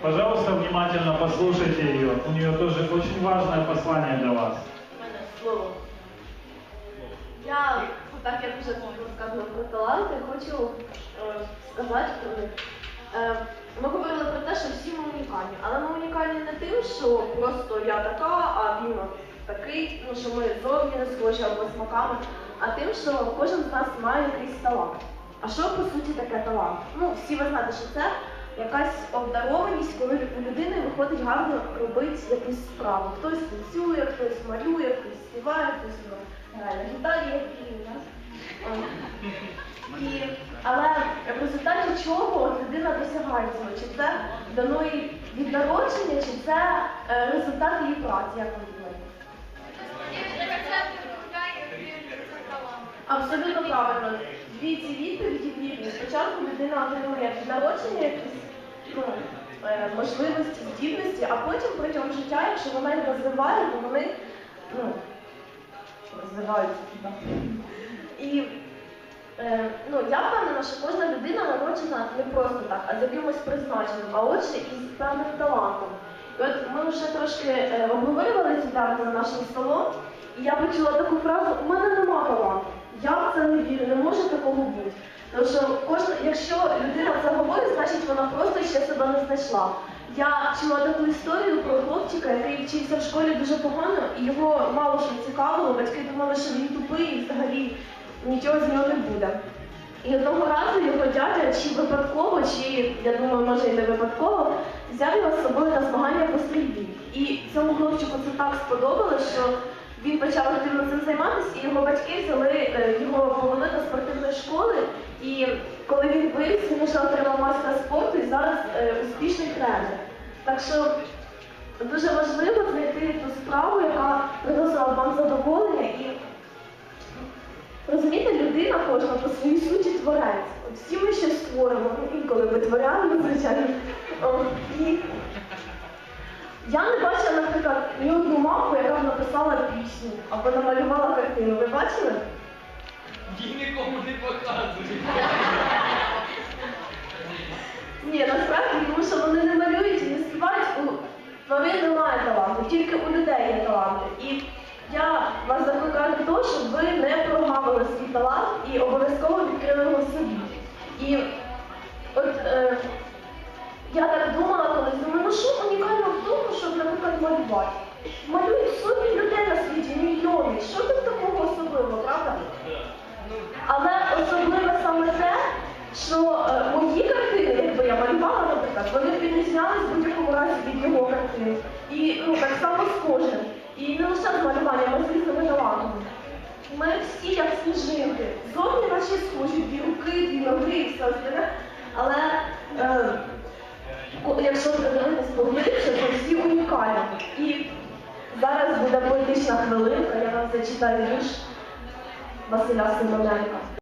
Пожалуйста, внимательно послушайте ее. У нее тоже очень важное послание для вас. Я, так як вже розказувала про таланти, хочу е, сказати про них. Е, ми говорили про те, що всі ми унікальні, але ми унікальні не тим, що просто я така, а він такий, ну що ми зовні не схожі або смаками, а тим, що кожен з нас має якийсь талант. А що по суті таке талант? Ну, всі ви знаєте, що це якась обдарованість, коли у людини виходить гарно робити якусь справу. Хтось танцює, хтось малює, хтось співає, хтось ну, грає на гітарі, як і у нас. Але в результаті чого людина досягає цього? Чи це дано їй від народження, чи це е, результат її праці, як ви думаєте? Абсолютно правильно. Дві ці відповіді вірні. Спочатку людина отримує від народження якісь ну, можливості, здібності, а потім протягом життя, якщо вона їх розвиває, то вони ну, розвиваються. так. І е, ну, я впевнена, що кожна людина народжена не просто так, а з якимось призначенням, а отже із певним талантом. І от ми вже трошки е, обговорювали ці теми за нашим столом, і я почула таку фразу У мене нема таланту. Я в це не вірю, не може такого бути. Тому що кожна, якщо людина це значить вона просто ще себе не знайшла. Я чула таку історію про хлопчика, який вчився в школі дуже погано, і його мало що цікавило. Батьки думали, що він тупий і взагалі нічого з нього не буде. І одного разу його дядя, чи випадково, чи я думаю, може і не випадково, взяв його з собою на змагання по стрільбі. І цьому хлопчику це так сподобалось, що він почав активно цим займатися, і його батьки взяли е, його повели до спортивної школи. І коли він виріс, він вже отримав майстра спорту і зараз е, успішний тренер. Так що дуже важливо знайти ту справу, яка приносила вам задоволення і Розумієте, людина кожна по своїй суті творець. От всі ми щось створимо, ну інколи витворяємо, звичайно. О, і я не бачила, наприклад, ні одну маму, яка б написала пісню або намалювала картину. Ви бачили? Їй нікому не показують. Ні, насправді, тому що вони не малюють і не співають, у тварин немає таланту, тільки у людей є таланти. І я вас закликаю до того, щоб ви не прогавили свій талант і обов'язково відкрили його собі. І от е, я так думала колись, думаю, ну що унікально в тому, щоб, наприклад, малювати. Малюють сотні людей на світі, мільйони. Що тут такого особливого, правда? Але особливе саме те, що е, мої картини, якби я малювала, наприклад, вони б відрізнялись в будь-якому разі від його картин. І ну, так само з кожним. І не лише з малюванням, а з різними талантами. Ми всі як сніжинки. Зовні наші схожі, дві руки, дві ноги і все остальне. Але е, якщо подивитись поглибше, то всі унікальні. І зараз буде поетична хвилинка, я вам зачитаю вірш Василя Симоненка.